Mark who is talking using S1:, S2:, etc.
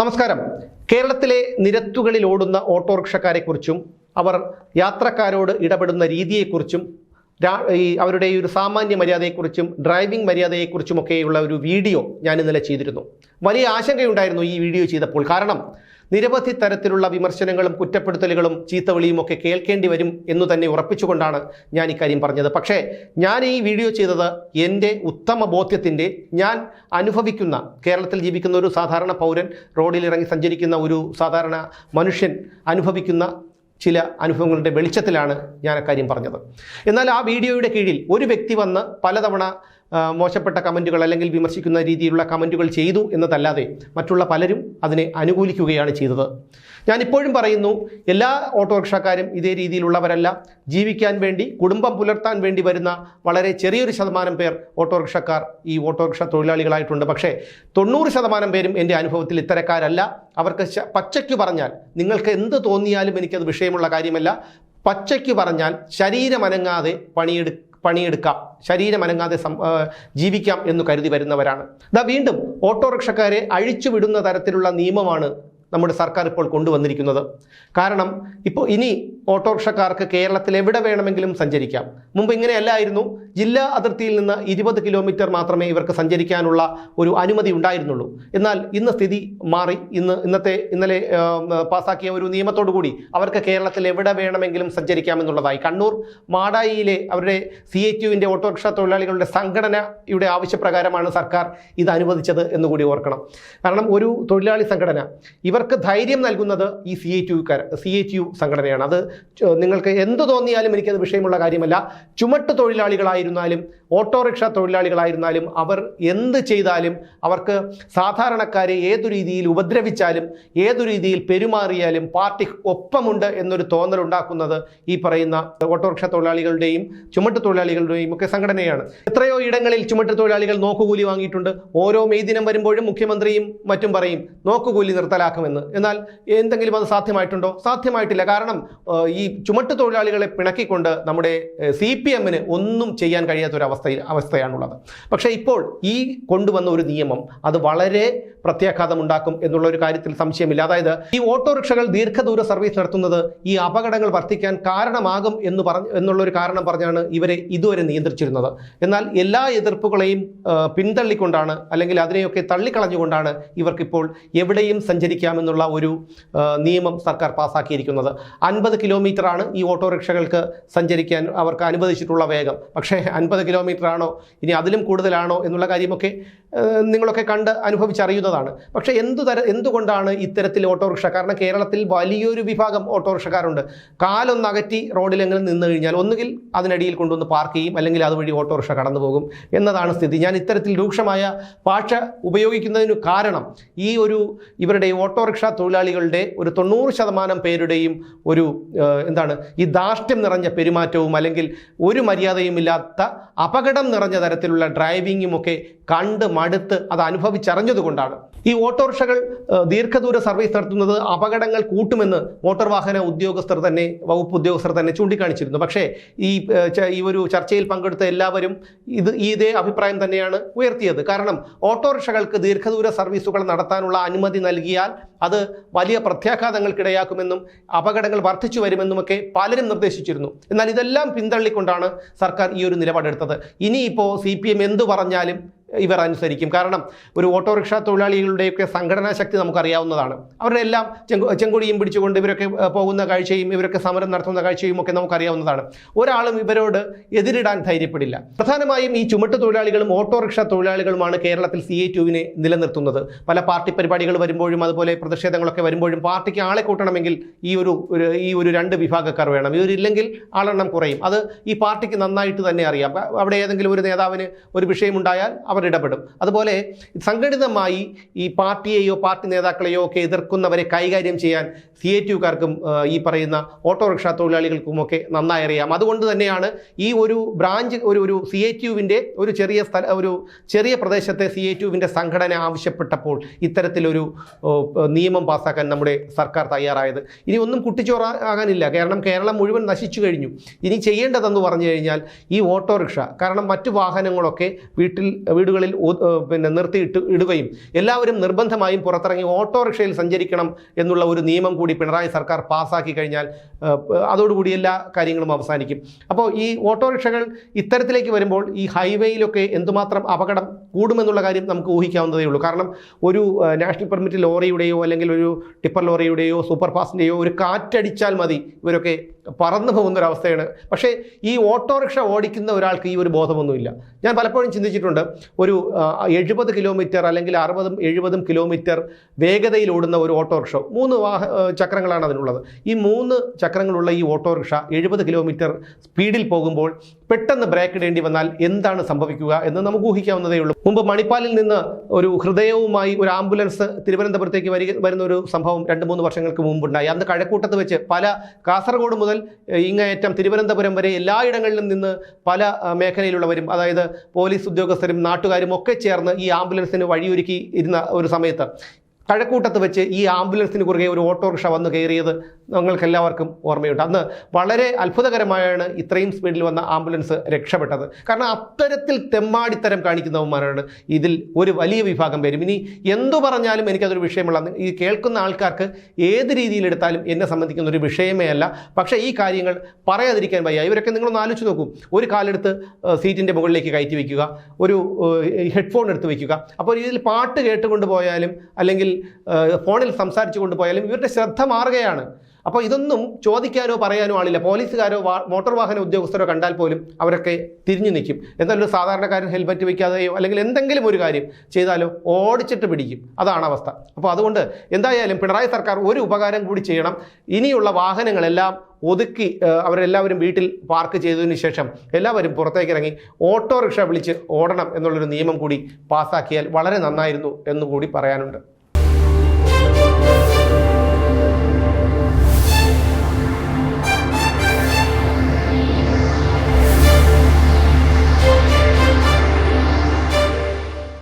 S1: നമസ്കാരം. കേരളത്തിലെ നിരത്തുകളിൽ ഓടുന്ന ഓട്ടോറിക്ഷക്കാരെക്കുറിച്ചും അവർ യാത്രക്കാരോട് ഇടപെടുന്ന രീതിയെക്കുറിച്ചും ഈ അവരുടെ ഒരു സാമാന്യ മര്യാദയെക്കുറിച്ചും ഡ്രൈവിംഗ് മര്യാദയെക്കുറിച്ചുമൊക്കെയുള്ള ഒരു വീഡിയോ ഞാൻ ഇന്നലെ ചെയ്തിരുന്നു. വലിയ ആശങ്കയുണ്ടായിരുന്നു ഈ വീഡിയോ ചെയ്തപ്പോൾ. കാരണം നിരവധി തരത്തിലുള്ള വിമർശനങ്ങളും കുറ്റപ്പെടുത്തലുകളും ചീത്തവിളിയും ഒക്കെ കേൾക്കേണ്ടി വരും എന്ന് തന്നെ ഉറപ്പിച്ചുകൊണ്ടാണ് ഞാൻ ഇക്കാര്യം പറഞ്ഞത്. പക്ഷേ ഞാൻ ഈ വീഡിയോ ചെയ്തത് എന്റെ ഉത്തമ ബോധ്യത്തിന്റെ ഞാൻ അനുഭവിക്കുന്ന കേരളത്തിൽ ജീവിക്കുന്ന ഒരു സാധാരണ പൗരൻ റോഡിലിറങ്ങി സഞ്ചരിക്കുന്ന ഒരു സാധാരണ മനുഷ്യൻ അനുഭവിക്കുന്ന ചില അനുഭവങ്ങളുടെ വെളിച്ചത്തിലാണ് ഞാൻ അക്കാര്യം പറഞ്ഞത്. എന്നാൽ ആ വീഡിയോയുടെ കീഴിൽ ഒരു വ്യക്തി വന്ന് പലതവണ മോശപ്പെട്ട കമന്റുകൾ അല്ലെങ്കിൽ വിമർശിക്കുന്ന രീതിയിലുള്ള കമന്റുകൾ ചെയ്തു എന്നതല്ലാതെ മറ്റുള്ള പലരും അതിനെ അനുകൂലിക്കുകയാണ് ചെയ്തത്. ഞാനിപ്പോഴും പറയുന്നു എല്ലാ ഓട്ടോറിക്ഷക്കാരും ഇതേ രീതിയിലുള്ളവരല്ല. ജീവിക്കാൻ വേണ്ടി കുടുംബം പുലർത്താൻ വേണ്ടി വരുന്ന വളരെ ചെറിയൊരു ശതമാനം പേർ ഓട്ടോറിക്ഷക്കാർ ഈ ഓട്ടോറിക്ഷ തൊഴിലാളികളായിട്ടുണ്ട്. പക്ഷേ തൊണ്ണൂറ് ശതമാനം പേരും എന്റെ അനുഭവത്തിൽ ഇത്തരക്കാരല്ല. അവർക്ക് പച്ചയ്ക്ക് പറഞ്ഞാൽ നിങ്ങൾക്ക് എന്ത് തോന്നിയാലും എനിക്കത് വിഷയമുള്ള കാര്യമല്ല. പച്ചയ്ക്ക് പറഞ്ഞാൽ ശരീരമനങ്ങാതെ പണിയെടു പണിയെടുക്കാം. ശരീരം അനങ്ങാതെ ജീവിക്കാം എന്ന് കരുതി വരുന്നവരാണ്. ദാ വീണ്ടും ഓട്ടോറിക്ഷക്കാരെ അഴിച്ചുവിടുന്ന തരത്തിലുള്ള നിയമമാണ് നമ്മുടെ സർക്കാർ ഇപ്പോൾ കൊണ്ടുവന്നിരിക്കുന്നത്. കാരണം ഇപ്പോൾ ഇനി ഓട്ടോറിക്ഷക്കാർക്ക് കേരളത്തിൽ എവിടെ വേണമെങ്കിലും സഞ്ചരിക്കാം. മുമ്പ് ഇങ്ങനെയല്ലായിരുന്നു. ജില്ലാ അതിർത്തിയിൽ നിന്ന് ഇരുപത് കിലോമീറ്റർ മാത്രമേ ഇവർക്ക് സഞ്ചരിക്കാനുള്ള ഒരു അനുമതി ഉണ്ടായിരുന്നുള്ളൂ. എന്നാൽ ഇന്ന് സ്ഥിതി മാറി. ഇന്ന് ഇന്നത്തെ ഇന്നലെ പാസാക്കിയ ഒരു കൂടി അവർക്ക് കേരളത്തിൽ എവിടെ വേണമെങ്കിലും സഞ്ചരിക്കാമെന്നുള്ളതായി കണ്ണൂർ മാടായിയിലെ അവരുടെ സി എ ടിയുവിന്റെ ഓട്ടോറിക്ഷ തൊഴിലാളികളുടെ സംഘടനയുടെ ആവശ്യപ്രകാരമാണ് സർക്കാർ ഇത് അനുവദിച്ചത് എന്നുകൂടി ഓർക്കണം. കാരണം ഒരു തൊഴിലാളി സംഘടന ഇവർക്ക് ധൈര്യം നൽകുന്നത് ഈ സി എ ടിയുക്കാർ സി എ ടി യു സംഘടനയാണ്. അത് നിങ്ങൾക്ക് എന്ത് തോന്നിയാലും എനിക്കത് വിഷയമുള്ള കാര്യമല്ല. ചുമട്ട് തൊഴിലാളികളായിരുന്നാലും ഓട്ടോറിക്ഷ തൊഴിലാളികളായിരുന്നാലും അവർ എന്ത് ചെയ്താലും അവർക്ക് സാധാരണക്കാരെ ഏതു രീതിയിൽ ഉപദ്രവിച്ചാലും ഏതു രീതിയിൽ പെരുമാറിയാലും പാർട്ടി ഒപ്പമുണ്ട് എന്നൊരു തോന്നൽ ഉണ്ടാക്കുന്നത് ഈ പറയുന്ന ഓട്ടോറിക്ഷ തൊഴിലാളികളുടെയും ചുമട്ട് തൊഴിലാളികളുടെയും ഒക്കെ സംഘടനയാണ്. എത്രയോ ഇടങ്ങളിൽ ചുമട്ട് തൊഴിലാളികൾ നോക്കുകൂലി വാങ്ങിയിട്ടുണ്ട്. ഓരോ മെയ് ദിനം വരുമ്പോഴും മുഖ്യമന്ത്രിയും മറ്റും പറയും നോക്കുകൂലി നിർത്തലാക്കുമെന്ന്. എന്നാൽ എന്തെങ്കിലും അത് സാധ്യമായിട്ടുണ്ടോ? സാധ്യമായിട്ടില്ല. കാരണം ഈ ചുമട്ട് തൊഴിലാളികളെ പിണക്കിക്കൊണ്ട് നമ്മുടെ സി പി എമ്മിന് ഒന്നും ചെയ്യാൻ കഴിയാത്തൊരവസ്ഥയിൽ അവസ്ഥയാണുള്ളത്. പക്ഷേ ഇപ്പോൾ ഈ കൊണ്ടുവന്ന ഒരു നിയമം അത് വളരെ പ്രത്യാഘാതം ഉണ്ടാക്കും എന്നുള്ള ഒരു കാര്യത്തിൽ സംശയമില്ല. അതായത് ഈ ഓട്ടോറിക്ഷകൾ ദീർഘദൂര സർവീസ് നടത്തുന്നത് ഈ അപകടങ്ങൾ വർദ്ധിക്കാൻ കാരണമാകും എന്ന് പറഞ്ഞ് എന്നുള്ളൊരു കാരണം പറഞ്ഞാണ് ഇവരെ ഇതുവരെ നിയന്ത്രിച്ചിരുന്നത്. എന്നാൽ എല്ലാ എതിർപ്പുകളെയും പിന്തള്ളിക്കൊണ്ടാണ് അല്ലെങ്കിൽ അതിനെയൊക്കെ തള്ളിക്കളഞ്ഞുകൊണ്ടാണ് ഇവർക്കിപ്പോൾ എവിടെയും സഞ്ചരിക്കാമെന്നുള്ള ഒരു നിയമം സർക്കാർ പാസ്സാക്കിയിരിക്കുന്നത് അൻപത് കിലോമീറ്ററാണ് ഈ ഓട്ടോറിക്ഷകൾക്ക് സഞ്ചരിക്കാൻ അവർക്ക് അനുവദിച്ചിട്ടുള്ള വേഗം. പക്ഷേ അൻപത് കിലോമീറ്ററാണോ? ഇനി അതിലും കൂടുതലാണോ? എന്നുള്ള കാര്യമൊക്കെ നിങ്ങളൊക്കെ കണ്ട് അനുഭവിച്ചറിയുന്നതാണ്. പക്ഷേ എന്തു തര എന്തുകൊണ്ടാണ് ഇത്തരത്തിൽ ഓട്ടോറിക്ഷ? കാരണം കേരളത്തിൽ വലിയൊരു വിഭാഗം ഓട്ടോറിക്ഷക്കാരുണ്ട്. കാലൊന്നകറ്റി റോഡിലെങ്കിലും നിന്ന് കഴിഞ്ഞാൽ ഒന്നുകിൽ അതിനടിയിൽ കൊണ്ടുവന്ന് പാർക്ക് ചെയ്യും അല്ലെങ്കിൽ അതുവഴി ഓട്ടോറിക്ഷ കടന്നു പോകും എന്നതാണ് സ്ഥിതി. ഞാൻ ഇത്തരത്തിൽ രൂക്ഷമായ ഭാഷ ഉപയോഗിക്കുന്നതിന് കാരണം ഈ ഒരു ഇവരുടെ ഓട്ടോറിക്ഷ തൊഴിലാളികളുടെ ഒരു തൊണ്ണൂറ് ശതമാനം പേരുടെയും ഒരു എന്താണ് ഈ ധാർഷ്ട്യം നിറഞ്ഞ പെരുമാറ്റവും അല്ലെങ്കിൽ ഒരു മര്യാദയുമില്ലാത്ത അപകടം നിറഞ്ഞ തരത്തിലുള്ള ഡ്രൈവിങ്ങും ഒക്കെ കണ്ട് മടുത്ത് അത് അനുഭവിച്ചറിഞ്ഞതുകൊണ്ടാണ്. ഈ ഓട്ടോറിക്ഷകൾ ദീർഘദൂര സർവീസ് നടത്തുന്നത് അപകടങ്ങൾ കൂട്ടുമെന്ന് മോട്ടോർ വാഹന ഉദ്യോഗസ്ഥർ തന്നെ വകുപ്പ് ഉദ്യോഗസ്ഥർ തന്നെ ചൂണ്ടിക്കാണിച്ചിരുന്നു. പക്ഷേ ഈ ഈ ഒരു ചർച്ചയിൽ പങ്കെടുത്ത എല്ലാവരും ഇത് ഇതേ അഭിപ്രായം തന്നെയാണ് ഉയർത്തിയത്. കാരണം ഓട്ടോറിക്ഷകൾക്ക് ദീർഘദൂര സർവീസുകൾ നടത്താനുള്ള അനുമതി നൽകിയാൽ അത് വലിയ പ്രത്യാഘാതങ്ങൾക്കിടയാക്കുമെന്നും അപകടങ്ങൾ വർദ്ധിച്ചു വരുമെന്നുമൊക്കെ പലരും നിർദ്ദേശിച്ചിരുന്നു. എന്നാൽ ഇതെല്ലാം പിന്തള്ളിക്കൊണ്ടാണ് സർക്കാർ ഈ ഒരു നിലപാടെടുത്തത്. ഇനിയിപ്പോൾ സി പി എം എന്തു പറഞ്ഞാലും ഇവർ അനുസരിക്കും. കാരണം ഒരു ഓട്ടോറിക്ഷ തൊഴിലാളികളുടെയൊക്കെ സംഘടനാ ശക്തി നമുക്കറിയാവുന്നതാണ്. അവരുടെ എല്ലാം ചെങ്കു ചെങ്കൊടിയും പിടിച്ചുകൊണ്ട് ഇവരൊക്കെ പോകുന്ന കാഴ്ചയും ഇവരൊക്കെ സമരം നടത്തുന്ന കാഴ്ചയും ഒക്കെ നമുക്കറിയാവുന്നതാണ്. ഒരാളും ഇവരോട് എതിരിടാൻ ധൈര്യപ്പെടില്ല. പ്രധാനമായും ഈ ചുമട്ട് തൊഴിലാളികളും ഓട്ടോറിക്ഷ തൊഴിലാളികളുമാണ് കേരളത്തിൽ സി എ ടുവിനെ നിലനിർത്തുന്നത്. പല പാർട്ടി പരിപാടികൾ വരുമ്പോഴും അതുപോലെ പ്രതിഷേധങ്ങളൊക്കെ വരുമ്പോഴും പാർട്ടിക്ക് ആളെ കൂട്ടണമെങ്കിൽ ഈ ഒരു ഒരു- ഈ ഒരു രണ്ട് വിഭാഗക്കാർ വേണം. ഇവരില്ലെങ്കിൽ ആളെണ്ണം കുറയും. അത് ഈ പാർട്ടിക്ക് നന്നായിട്ട് തന്നെ അറിയാം. അവിടെ ഏതെങ്കിലും ഒരു നേതാവിന് ഒരു വിഷയമുണ്ടായാൽ അവർ ഇടപെടും. അതുപോലെ സംഘടിതമായി ഈ പാർട്ടിയെയോ പാർട്ടി നേതാക്കളെയോ ഒക്കെ എതിർക്കുന്നവരെ കൈകാര്യം ചെയ്യാൻ സി എ ടിയുകാർക്കും ഈ പറയുന്ന ഓട്ടോറിക്ഷ തൊഴിലാളികൾക്കുമൊക്കെ നന്നായി അറിയാം. അതുകൊണ്ട് തന്നെയാണ് ഈ ഒരു ബ്രാഞ്ച് ഒരു ഒരു സി എ ടിയുവിന്റെ ഒരു ചെറിയ സ്ഥല ഒരു ചെറിയ പ്രദേശത്തെ സി എ ടിയുവിന്റെ സംഘടന ആവശ്യപ്പെട്ടപ്പോൾ ഇത്തരത്തിലൊരു നിയമം പാസ്സാക്കാൻ നമ്മുടെ സർക്കാർ തയ്യാറായത്. ഇനി ഒന്നും കുട്ടിച്ചോറ ആകാനില്ല. കാരണം കേരളം മുഴുവൻ നശിച്ചു കഴിഞ്ഞു. ഇനി ചെയ്യേണ്ടതെന്ന് പറഞ്ഞു കഴിഞ്ഞാൽ ഈ ഓട്ടോറിക്ഷ കാരണം മറ്റു വാഹനങ്ങളൊക്കെ വീട്ടിൽ വീടുകളിൽ വീടുകളിൽ പിന്നെ നിർത്തിയിട്ട് ഇടുകയും എല്ലാവരും നിർബന്ധമായും പുറത്തിറങ്ങി ഓട്ടോറിക്ഷയിൽ സഞ്ചരിക്കണം എന്നുള്ള ഒരു നിയമം കൂടി പിണറായി സർക്കാർ പാസ്സാക്കി കഴിഞ്ഞാൽ അതോടുകൂടി എല്ലാ കാര്യങ്ങളും അവസാനിക്കും. അപ്പോൾ ഈ ഓട്ടോറിക്ഷകൾ ഇത്തരത്തിലേക്ക് വരുമ്പോൾ ഈ ഹൈവേയിലൊക്കെ എന്തുമാത്രം അപകടം കൂടുമെന്നുള്ള കാര്യം നമുക്ക് ഊഹിക്കാവുന്നതേ ഉള്ളൂ. കാരണം ഒരു നാഷണൽ പെർമിറ്റ് ലോറിയുടെയോ അല്ലെങ്കിൽ ഒരു ടിപ്പർ ലോറിയുടെയോ സൂപ്പർ ഫാസ്റ്റിന്റെയോ ഒരു കാറ്റടിച്ചാൽ മതി ഇവരൊക്കെ പറന്നു പോകുന്ന ഒരു അവസ്ഥയാണ് പക്ഷേ ഈ ഓട്ടോറിക്ഷ ഓടിക്കുന്ന ഒരാൾക്ക് ഈ ഒരു ബോധമൊന്നുമില്ല. ഞാൻ പലപ്പോഴും ചിന്തിച്ചിട്ടുണ്ട് ഒരു എഴുപത് കിലോമീറ്റർ അല്ലെങ്കിൽ അറുപതും എഴുപതും കിലോമീറ്റർ വേഗതയിൽ ഓടുന്ന ഒരു ഓട്ടോറിക്ഷ മൂന്ന് വാഹ ചക്രങ്ങളാണ് അതിനുള്ളത്. ഈ മൂന്ന് ചക്രങ്ങളുള്ള ഈ ഓട്ടോറിക്ഷ എഴുപത് കിലോമീറ്റർ സ്പീഡിൽ പോകുമ്പോൾ പെട്ടെന്ന് ബ്രേക്ക് ഇടേണ്ടി വന്നാൽ എന്താണ് സംഭവിക്കുക എന്ന് നമുക്ക് ഊഹിക്കാവുന്നതേ ഉള്ളൂ. മുമ്പ് മണിപ്പാലിൽ നിന്ന് ഒരു ഹൃദയവുമായി ഒരു ആംബുലൻസ് തിരുവനന്തപുരത്തേക്ക് വരിക വരുന്ന ഒരു സംഭവം രണ്ട് മൂന്ന് വർഷങ്ങൾക്ക് മുമ്പുണ്ടായി. അന്ന് കഴക്കൂട്ടത്ത് വെച്ച് പല കാസർഗോഡ് മുതൽ ഇങ്ങേറ്റം തിരുവനന്തപുരം വരെ എല്ലായിടങ്ങളിലും നിന്ന് പല മേഖലയിലുള്ളവരും അതായത് പോലീസ് ഉദ്യോഗസ്ഥരും നാട്ടുകാരും ഒക്കെ ചേർന്ന് ഈ ആംബുലൻസിന് വഴിയൊരുക്കി ഇരുന്ന ഒരു സമയത്ത് കഴക്കൂട്ടത്ത് വെച്ച് ഈ ആംബുലൻസിന് കുറുകെ ഒരു ഓട്ടോറിക്ഷ വന്ന് കയറിയത് ഞങ്ങൾക്ക് എല്ലാവർക്കും ഓർമ്മയുണ്ട്. അന്ന് വളരെ അത്ഭുതകരമായാണ് ഇത്രയും സ്പീഡിൽ വന്ന ആംബുലൻസ് രക്ഷപ്പെട്ടത്. കാരണം അത്തരത്തിൽ തെമ്മാടിത്തരം കാണിക്കുന്നവന്മാരാണ് ഇതിൽ ഒരു വലിയ വിഭാഗം പേരും. ഇനി എന്തു പറഞ്ഞാലും എനിക്കതൊരു വിഷയമുള്ള ഈ കേൾക്കുന്ന ആൾക്കാർക്ക് ഏത് രീതിയിലെടുത്താലും എന്നെ സംബന്ധിക്കുന്ന ഒരു വിഷയമേ അല്ല. പക്ഷേ ഈ കാര്യങ്ങൾ പറയാതിരിക്കാൻ വയ്യ. ഇവരൊക്കെ നിങ്ങളൊന്ന് ആലോചിച്ച് നോക്കും. ഒരു കാലെടുത്ത് സീറ്റിന്റെ മുകളിലേക്ക് കയറ്റി വയ്ക്കുക. ഒരു ഹെഡ്ഫോൺ എടുത്ത് വയ്ക്കുക. അപ്പോൾ ഇതിൽ പാട്ട് കേട്ടുകൊണ്ട് പോയാലും അല്ലെങ്കിൽ ഫോണിൽ സംസാരിച്ചു കൊണ്ടുപോയാലും ഇവരുടെ ശ്രദ്ധ മാറുകയാണ്. അപ്പോൾ ഇതൊന്നും ചോദിക്കാനോ പറയാനോ ആളില്ല. പോലീസുകാരോ മോട്ടോർ വാഹന ഉദ്യോഗസ്ഥരോ കണ്ടാൽ പോലും അവരൊക്കെ തിരിഞ്ഞു നിൽക്കും. എന്തായാലും ഒരു സാധാരണക്കാരൻ ഹെൽമെറ്റ് വയ്ക്കാതെയോ അല്ലെങ്കിൽ എന്തെങ്കിലും ഒരു കാര്യം ചെയ്താലോ ഓടിച്ചിട്ട് പിടിക്കും. അതാണ് അവസ്ഥ. അപ്പോൾ അതുകൊണ്ട് എന്തായാലും പിണറായി സർക്കാർ ഒരു ഉപകാരം കൂടി ചെയ്യണം. ഇനിയുള്ള വാഹനങ്ങളെല്ലാം ഒതുക്കി അവരെല്ലാവരും വീട്ടിൽ പാർക്ക് ചെയ്തതിന് ശേഷം എല്ലാവരും പുറത്തേക്ക് ഇറങ്ങി ഓട്ടോറിക്ഷ വിളിച്ച് ഓടണം എന്നുള്ളൊരു നിയമം കൂടി പാസ്സാക്കിയാൽ വളരെ നന്നായിരുന്നു എന്നുകൂടി പറയാനുണ്ട്.